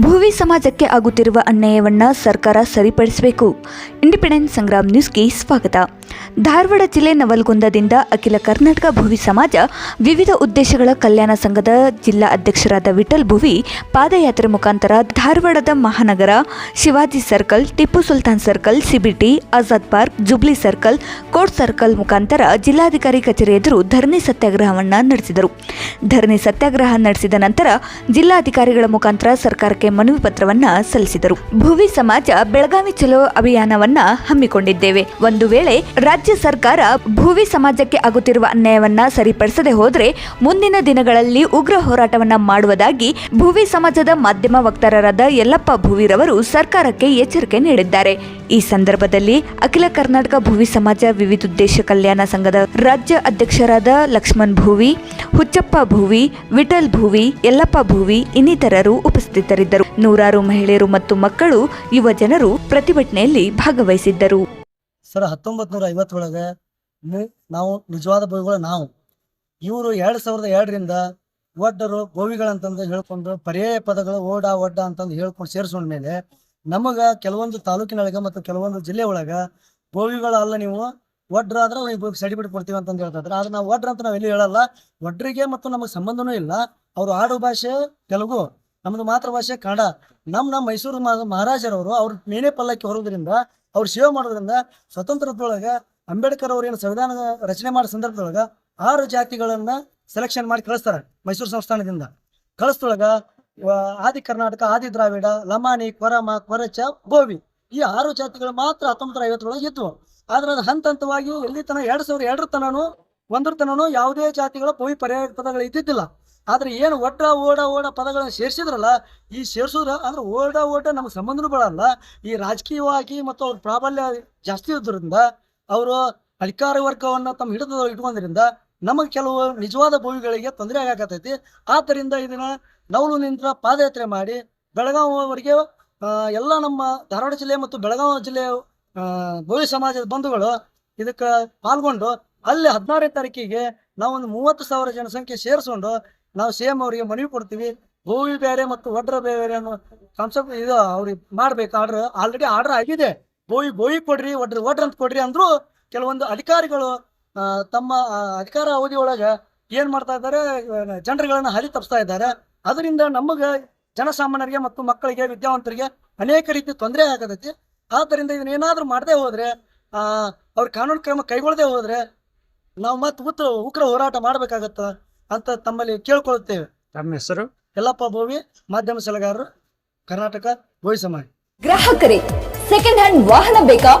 ಭುವಿ ಸಮಾಜಕ್ಕೆ ಆಗುತ್ತಿರುವ ಅನ್ಯಾಯವನ್ನ ಸರ್ಕಾರ ಸರಿಪಡಿಸಬೇಕು. ಇಂಡಿಪೆಂಡೆಂಟ್ ಸಂಗ್ರಾಮ್ ನ್ಯೂಸ್ಗೆ ಸ್ವಾಗತ. ಧಾರವಾಡ ಜಿಲ್ಲೆ ನವಲ್ಗುಂದದಿಂದ ಅಖಿಲ ಕರ್ನಾಟಕ ಭೂವಿ ಸಮಾಜ ವಿವಿಧ ಉದ್ದೇಶಗಳ ಕಲ್ಯಾಣ ಸಂಘದ ಜಿಲ್ಲಾ ಅಧ್ಯಕ್ಷರಾದ ವಿಠಲ್ ಭುವಿ ಪಾದಯಾತ್ರೆ ಮುಖಾಂತರ ಧಾರವಾಡದ ಮಹಾನಗರ, Shivaji circle, Tipu Sultan circle, CBT, Azad park, jubilee circle court circle ಮುಖಾಂತರ ಜಿಲ್ಲಾಧಿಕಾರಿ ಕಚೇರಿ ಎದುರು ಧರಣಿ ಸತ್ಯಾಗ್ರಹವನ್ನು ನಡೆಸಿದರು. ಧರಣಿ ಸತ್ಯಾಗ್ರಹ ನಡೆಸಿದ ನಂತರ ಜಿಲ್ಲಾಧಿಕಾರಿಗಳ ಮುಖಾಂತರ ಸರ್ಕಾರಕ್ಕೆ ಮನವಿ ಪತ್ರವನ್ನ ಸಲ್ಲಿಸಿದರು. ಭುವಿ ಸಮಾಜ ಬೆಳಗಾವಿ ಚಲೋ ಅಭಿಯಾನವನ್ನ ಹಮ್ಮಿಕೊಂಡಿದ್ದೇವೆ. ಒಂದು ವೇಳೆ ರಾಜ್ಯ ಸರ್ಕಾರ ಭುವಿ ಸಮಾಜಕ್ಕೆ ಆಗುತ್ತಿರುವ ಅನ್ಯಾಯವನ್ನ ಸರಿಪಡಿಸದೆ ಹೋದರೆ ಮುಂದಿನ ದಿನಗಳಲ್ಲಿ ಉಗ್ರ ಹೋರಾಟವನ್ನ ಮಾಡುವುದಾಗಿ ಭುವಿ ಸಮಾಜದ ಮಾಧ್ಯಮ ವಕ್ತಾರರಾದ ಯಲ್ಲಪ್ಪ ಭುವಿರವರು ಸರ್ಕಾರಕ್ಕೆ ಎಚ್ಚರಿಕೆ ನೀಡಿದ್ದಾರೆ. ಈ ಸಂದರ್ಭದಲ್ಲಿ ಅಖಿಲ ಕರ್ನಾಟಕ ಭುವಿ ಸಮಾಜ ವಿವಿಧ ಉದ್ದೇಶ ಕಲ್ಯಾಣ ಸಂಘದ ರಾಜ್ಯ ಅಧ್ಯಕ್ಷರಾದ ಲಕ್ಷ್ಮಣ್ ಭುವಿ ಹುಚ್ಚಪ್ಪ ಭುವಿ, ವಿಠಲ್ ಭುವಿ, ಯಲ್ಲಪ್ಪ ಭುವಿ ಇನ್ನಿತರರು ಉಪಸ್ಥಿತರಿದ್ದರು. ನೂರಾರು ಮಹಿಳೆಯರು ಮತ್ತು ಮಕ್ಕಳು ಯುವ ಜನರು ಪ್ರತಿಭಟನೆಯಲ್ಲಿ ಭಾಗವಹಿಸಿದ್ದರು. ಸರ್ ಹತ್ತೊಂಬತ್ ನೂರ ಐವತ್ತೊಳಗ ನಾವು ನಿಜವಾದ ಬೋವಿಗಳು ನಾವು. ಇವರು ಎರಡ್ ಸಾವಿರದ ಎರಡರಿಂದ ಒಡ್ಡರು ಗೋವಿಗಳಂತಂದು ಹೇಳ್ಕೊಂಡು ಪರ್ಯಾಯ ಪದಗಳು ಓಡ ಒಡ್ಡ ಅಂತಂದು ಹೇಳ್ಕೊಂಡು ಸೇರಿಸ್ಕೊಂಡ ಮೇಲೆ ನಮಗ ಕೆಲವೊಂದು ತಾಲೂಕಿನೊಳಗ ಮತ್ತು ಕೆಲವೊಂದು ಜಿಲ್ಲೆ ಒಳಗ ಗೋವಿಗಳಲ್ಲ ನೀವು ಒಡ್ರ ಆದ್ರೆ ಅವ್ನಿಗೆ ಸರ್ಟಿಫಿಕೇಟ್ ಕೊಡ್ತೀವಿ ಅಂತ ಹೇಳ್ತಾರೆ ಆದ್ರೆ ನಾವು ಒಡ್ರ ಅಂತ ನಾವು ಎಲ್ಲಿ ಹೇಳಲ್ಲ. ಒಡ್ರಿಗೆ ಮತ್ತು ನಮಗೆ ಸಂಬಂಧನೂ ಇಲ್ಲ. ಅವ್ರು ಆಡು ಭಾಷೆ, ತೆಲುಗು, ನಮ್ದು ಮಾತೃಭಾಷೆ ಕನ್ನಡ. ನಮ್ಮ ನಮ್ಮ ಮೈಸೂರು ಮಹಾ- ಮಹಾರಾಜರವರು ಅವ್ರ ಮೇನೆ ಪಲ್ಲಕ್ಕಿ ಹೊರೋದ್ರಿಂದ ಅವ್ರು ಸೇವೆ ಮಾಡೋದ್ರಿಂದ ಸ್ವತಂತ್ರದೊಳಗೆ ಅಂಬೇಡ್ಕರ್ ಅವ್ರು ಏನು ಸಂವಿಧಾನ ರಚನೆ ಮಾಡೋ ಸಂದರ್ಭದೊಳಗೆ ಆರು ಜಾತಿಗಳನ್ನ ಸೆಲೆಕ್ಷನ್ ಮಾಡಿ ಕಳಿಸ್ತಾರೆ ಮೈಸೂರು ಸಂಸ್ಥಾನದಿಂದ. ಕಳಿಸ್ದೊಳಗ ಆದಿ ಕರ್ನಾಟಕ, ಆದಿ ದ್ರಾವಿಡ ಲಮಾಣಿ ಕೊರಮ, ಕೊರಚ, ಗೋವಿ ಈ ಆರು ಜಾತಿಗಳು ಮಾತ್ರ ಹತ್ತೊಂಬತ್ತರ ಐವತ್ತರೊಳಗೆ ಇದ್ವು. ಆದ್ರೆ ಅದು ಹಂತ ಹಂತವಾಗಿ ಎಲ್ಲಿ ತನ ಎರಡ್ ಸಾವಿರ ಎರಡರ ತನೂ ಒಂದರ ತನೂ ಯಾವುದೇ ಜಾತಿಗಳ ಪೋಯಿ ಪರ್ಯಾಯ ಪದಗಳು ಇದ್ದಿದ್ದಿಲ್ಲ. ಆದ್ರೆ ಏನು ಒಡ್ಡ ಓಡ ಓಡ ಪದಗಳನ್ನು ಸೇರಿಸಿದ್ರಲ್ಲ, ಈ ಸೇರಿಸೋದ್ರ ಅಂದ್ರೆ ಓಡ ಓಟ ನಮ್ಗೆ ಸಂಬಂಧನೂ ಬರಲ್ಲ ಈ ರಾಜಕೀಯವಾಗಿ ಮತ್ತು ಅವ್ರ ಪ್ರಾಬಲ್ಯ ಜಾಸ್ತಿ ಇದ್ದರಿಂದ ಅವರು ಅಧಿಕಾರ ವರ್ಗವನ್ನ ತಮ್ಮ ಹಿಡಿದ ಇಟ್ಕೊಂಡ್ರಿಂದ ನಮಗೆ ಕೆಲವು ನಿಜವಾದ ಭೂಮಿಗಳಿಗೆ ತೊಂದರೆ ಆಗಾಕತ್ತೈತಿ. ಆದ್ದರಿಂದ ಇದನ್ನ ನವಲು ನಿಂತ್ರ ಪಾದಯಾತ್ರೆ ಮಾಡಿ ಬೆಳಗಾವಿವರೆಗೆ ಎಲ್ಲ ನಮ್ಮ ಧಾರವಾಡ ಜಿಲ್ಲೆ ಮತ್ತು ಬೆಳಗಾವಿ ಜಿಲ್ಲೆ ಭೋವಿ ಸಮಾಜದ ಬಂಧುಗಳು ಇದಕ್ಕೆ ಪಾಲ್ಗೊಂಡು ಅಲ್ಲಿ ಹದಿನಾರನೇ ತಾರೀಕಿಗೆ ನಾವು ಒಂದು ಮೂವತ್ತು ಸಾವಿರ ಜನಸಂಖ್ಯೆ ಸೇರಿಸ್ಕೊಂಡು ನಾವು ಸೇಮ್ ಅವರಿಗೆ ಮನವಿ ಕೊಡ್ತೀವಿ. ಭೂಮಿ ಬೇರೆ ಮತ್ತು ವಡ್ರ ಬೇರೆ ಅನ್ನೋ ಕಾನ್ಸೆಪ್ಟ್ ಇದು ಅವ್ರಿಗೆ ಮಾಡ್ಬೇಕು. ಆರ್ಡರ್ ಆಲ್ರೆಡಿ ಆರ್ಡರ್ ಆಗಿದೆ. ಭೂಮಿ ಭೂಮಿ ಕೊಡ್ರಿ ಒಡ್ರ ಒಡ್ರ ಅಂತ ಕೊಡ್ರಿ ಅಂದ್ರು ಕೆಲವೊಂದು ಅಧಿಕಾರಿಗಳು ತಮ್ಮ ಅಧಿಕಾರ ಅವಧಿ ಒಳಗೆ ಏನ್ ಮಾಡ್ತಾ ಇದ್ದಾರೆ ಜನರುಗಳನ್ನ ಹಲಿ ತಪ್ಪಿಸ್ತಾ ಇದ್ದಾರೆ. ಅದರಿಂದ ನಮಗ ಜನಸಾಮಾನ್ಯರಿಗೆ ಮತ್ತು ಮಕ್ಕಳಿಗೆ, ವಿದ್ಯಾವಂತರಿಗೆ ಅನೇಕ ರೀತಿ ತೊಂದರೆ ಆಗತೈತಿ. ಆದ್ದರಿಂದ ಇದನ್ನ ಏನಾದ್ರೂ ಮಾಡದೆ ಹೋದ್ರೆ ಆ ಅವ್ರ ಕಾನೂನು ಕ್ರಮ ಕೈಗೊಳ್ಳದೆ ಹೋದ್ರೆ ನಾವು ಮತ್ತೆ ಉತ್ರ ಉಗ್ರ ಹೋರಾಟ ಮಾಡಬೇಕಾಗತ್ತ ಅಂತ ತಮ್ಮಲ್ಲಿ ಕೇಳ್ಕೊಳ್ತೇವೆ. ತಮ್ಮ ಹೆಸರು? ಯಲ್ಲಪ್ಪ ಭೋವಿ ಮಾಧ್ಯಮ ಸಲಗಾರರು ಕರ್ನಾಟಕ ಭೋಯ್ ಸಮಾಜ. ಗ್ರಾಹಕರೇ ಸೆಕೆಂಡ್ ಹ್ಯಾಂಡ್ ವಾಹನ ಬೇಕಾ?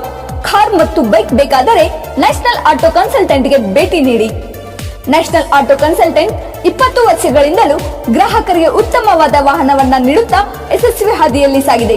ಕಾರ್ ಮತ್ತು ಬೈಕ್ ಬೇಕಾದರೆ ನ್ಯಾಷನಲ್ ಆಟೋ ಕನ್ಸಲ್ಟೆಂಟ್ಗೆ ಭೇಟಿ ನೀಡಿ. ನ್ಯಾಷನಲ್ ಆಟೋ ಕನ್ಸಲ್ಟೆಂಟ್ ಇಪ್ಪತ್ತು ವರ್ಷಗಳಿಂದಲೂ ಗ್ರಾಹಕರಿಗೆ ಉತ್ತಮವಾದ ವಾಹನವನ್ನ ನೀಡುತ್ತಾ ಯಶಸ್ವಿ ಹಾದಿಯಲ್ಲಿ ಸಾಗಿದೆ.